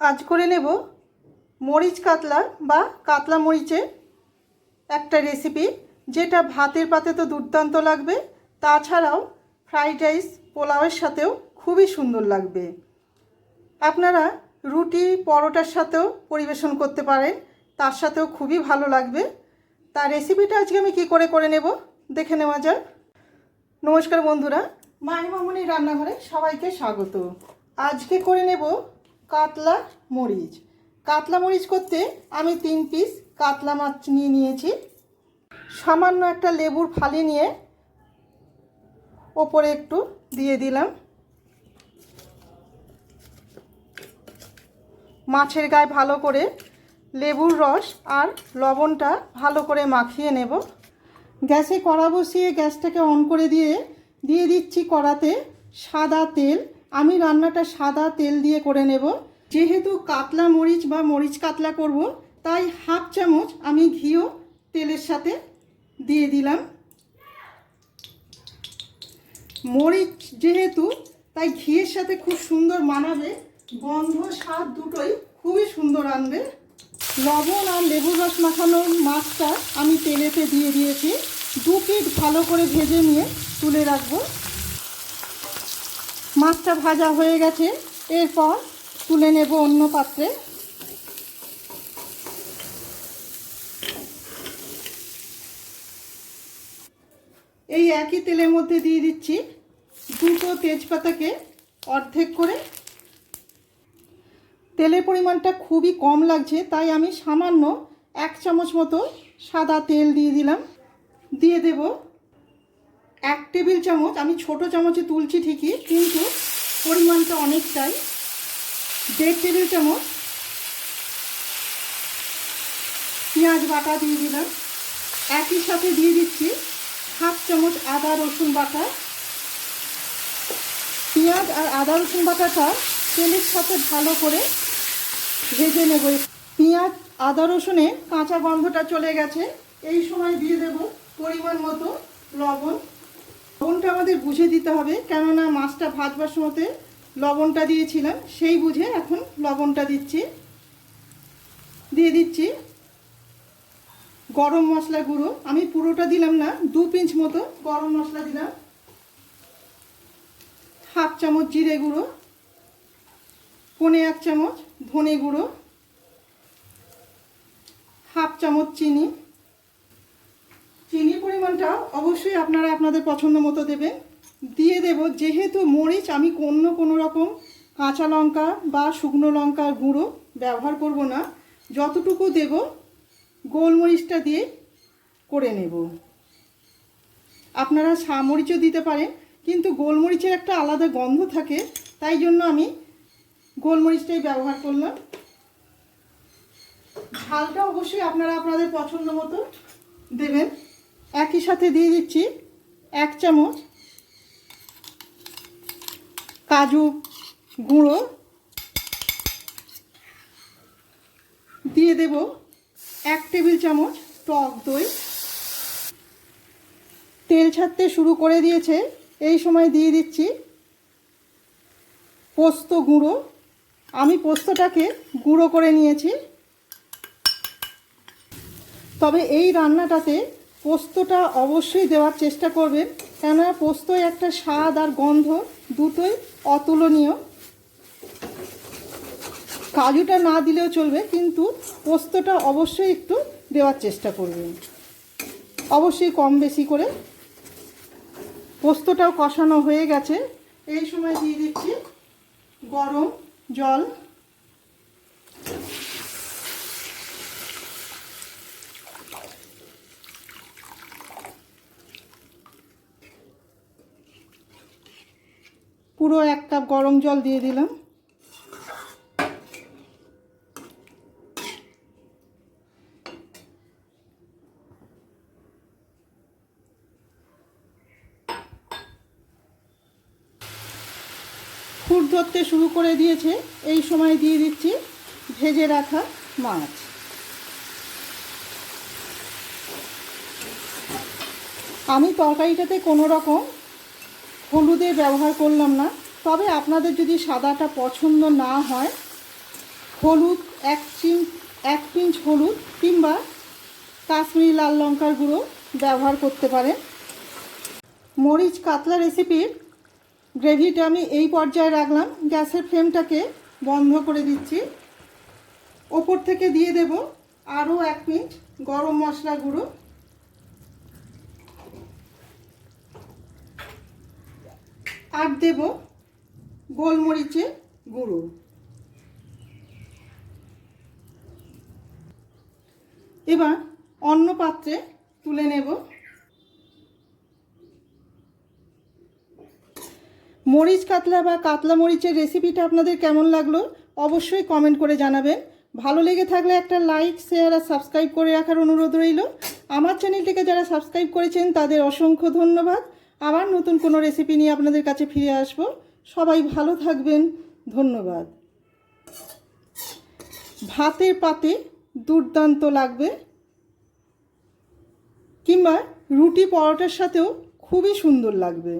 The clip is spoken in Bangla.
আজ করে নেব মরিচ কাতলা বা কাতলা মরিচের একটা রেসিপি যেটা ভাতের পাতে তো দুর্দান্ত লাগবে। তাছাড়াও ফ্রাইড রাইস পোলাওয়ের সাথেও খুবই সুন্দর লাগবে। আপনারা রুটি, পরোটার সাথেও পরিবেশন করতে পারেন, তার সাথেও খুবই ভালো লাগবে। তার রেসিপিটা আজকে আমি কি করে করে নেব, দেখে নেওয়া যাক। নমস্কার বন্ধুরা মায়ের মামনি রান্নাঘরে সবাইকে স্বাগত। আজকে করে নেব কাতলা মরিচ। কাতলা মরিচ করতে আমি তিন পিস কাতলা মাছ নিয়ে নিয়েছি। সামান্য একটা লেবুর ফালি নিয়ে ওপরে একটু দিয়ে দিলাম। মাছের গায়ে ভালো করে লেবুর রস আর লবণটা ভালো করে মাখিয়ে নেব। গ্যাসে কড়া বসিয়ে গ্যাসটাকে অন করে দিয়ে দিয়ে দিচ্ছি কড়াতে সাদা তেল আমি রান্নাটা সাদা তেল দিয়ে করে নেব। যেহেতু কাতলা মরিচ বা মরিচ কাতলা করব, তাই হাফ চামচ আমি ঘিও তেলের সাথে দিয়ে দিলাম। মরিচ যেহেতু, তাই ঘিয়ের সাথে খুব সুন্দর মানাবে। গন্ধ, স্বাদ দুটোই খুবই সুন্দর আনবে। লবণ আর লেবুর রস মাখানো মাছটা আমি তেলেতে দিয়ে দিয়েছি। দু পিঠ ভালো করে ভেজে নিয়ে তুলে রাখব। মাছটা ভাজা হয়ে গেছে। এরপর তুলে নেব অন্য পাত্রে। এই একই তেলের মধ্যে দিয়ে দিচ্ছি দুটো তেজপাতাকে অর্ধেক করে। তেলের পরিমাণটা খুবই কম লাগছে, তাই আমি সামান্য এক চামচ মতো সাদা তেল দিয়ে দিলাম। দিয়ে দেব এক টেবিল চামচ, আমি ছোট চামচে তুলছি ঠিকই, কিন্তু পরিমাণটা অনেকটাই। দেড় টেবিল চামচ পেঁয়াজ বাটা দিয়ে দিলাম। একই সাথে দিয়ে দিচ্ছি হাফ চামচ আদা রসুন বাটা। পেঁয়াজ আর আদা রসুন বাটাটা তেলের সাথে ভালো করে ভেজে নেব। পেঁয়াজ, আদা রসুনে কাঁচা গন্ধটা চলে গেছে। এই সময় দিয়ে দেব পরিমাণ মতো লবণ। লবণটা আমাদের বুঝে দিতে হবে, কেননা মাছটা ভাজবার সময়তে লবণটা দিয়েছিলাম, সেই বুঝে এখন লবণটা দিচ্ছি। দিয়ে দিচ্ছি গরম মশলা গুঁড়ো। আমি পুরোটা দিলাম না, দু পিঞ্চ মতো গরম মশলা দিলাম। হাফ চামচ জিরে গুঁড়ো, পনে এক চামচ ধনে গুঁড়ো, হাফ চামচ চিনি। চিনির পরিমাণটা অবশ্যই আপনারা আপনাদের পছন্দ মতো দেবেন। দিয়ে দেব যেহেতু মরিচ, আমি অন্য কোনো রকম কাঁচা লঙ্কা বা শুকনো লঙ্কার গুঁড়ো ব্যবহার করব না। যতটুকু দেব, গোলমরিচটা দিয়ে করে নেব। আপনারা সামরিচও দিতে পারেন, কিন্তু গোলমরিচের একটা আলাদা গন্ধ থাকে, তাই জন্য আমি গোলমরিচটাই ব্যবহার করলাম। ঝালটা অবশ্যই আপনারা আপনাদের পছন্দ মতো দেবেন। একই সাথে দিয়ে দিচ্ছি এক চামচ কাজু গুঁড়ো। দিয়ে দেব এক টেবিল চামচ টক দই। তেল ছাড়তে শুরু করে দিয়েছে। এই সময় দিয়ে দিচ্ছি পোস্ত গুঁড়ো। আমি পোস্তটাকে গুঁড়ো করে নিয়েছি। তবে এই রান্নাটাতে পোস্তটা অবশ্যই দেওয়ার চেষ্টা করবেন। কেননা পোস্তই একটা স্বাদ আর গন্ধ দুটোই অতুলনীয়। কাজুটা না দিলেও চলবে, কিন্তু পোস্তটা অবশ্যই একটু দেওয়ার চেষ্টা করবেন। অবশ্যই কম বেশি করে। পোস্তটাও কষানো হয়ে গেছে। এই সময় দিয়ে দিচ্ছি গরম জল। পুরো এক কাপ গরম জল দিয়ে দিলাম। ফুট ধরতে শুরু করে দিয়েছে। এই সময় দিয়ে দিচ্ছি ভেজে রাখা মাছ। আমি তরকারিটাতে কোনো রকম হলুদের ব্যবহার করলাম না। তবে আপনাদের যদি সাদাটা পছন্দ না হয়, হলুদ এক চিন এক পিঞ্চ হলুদ কিংবা কাশ্মীরি লাল লঙ্কার গুঁড়ো ব্যবহার করতে পারেন। মরিচ কাতলা রেসিপির গ্রেভিটা আমি এই পর্যায়ে রাখলাম। গ্যাসের ফ্লেমটাকে বন্ধ করে দিচ্ছি। ওপর থেকে দিয়ে দেব আরও এক পিঞ্চ গরম মশলা গুঁড়ো। আর দেব গোলমরিচের গুঁড়ো। এবার অন্য পাত্রে তুলে নেব মরিচ কাতলা বা কাতলা মরিচের রেসিপিটা আপনাদের কেমন লাগল অবশ্যই কমেন্ট করে জানাবেন। ভালো লেগে থাকলে একটা লাইক, শেয়ার আর সাবস্ক্রাইব করে রাখার অনুরোধ রইল। আমার চ্যানেলটিকে যারা সাবস্ক্রাইব করেছেন তাদের অসংখ্য ধন্যবাদ। আবার নতুন কোনো রেসিপি নিয়ে আপনাদের কাছে ফিরে আসব। সবাই ভালো থাকবেন। ধন্যবাদ। ভাতের পাতে দুর্দান্ত লাগবে। কিংবা রুটি পরোটার সাথেও খুবই সুন্দর লাগবে।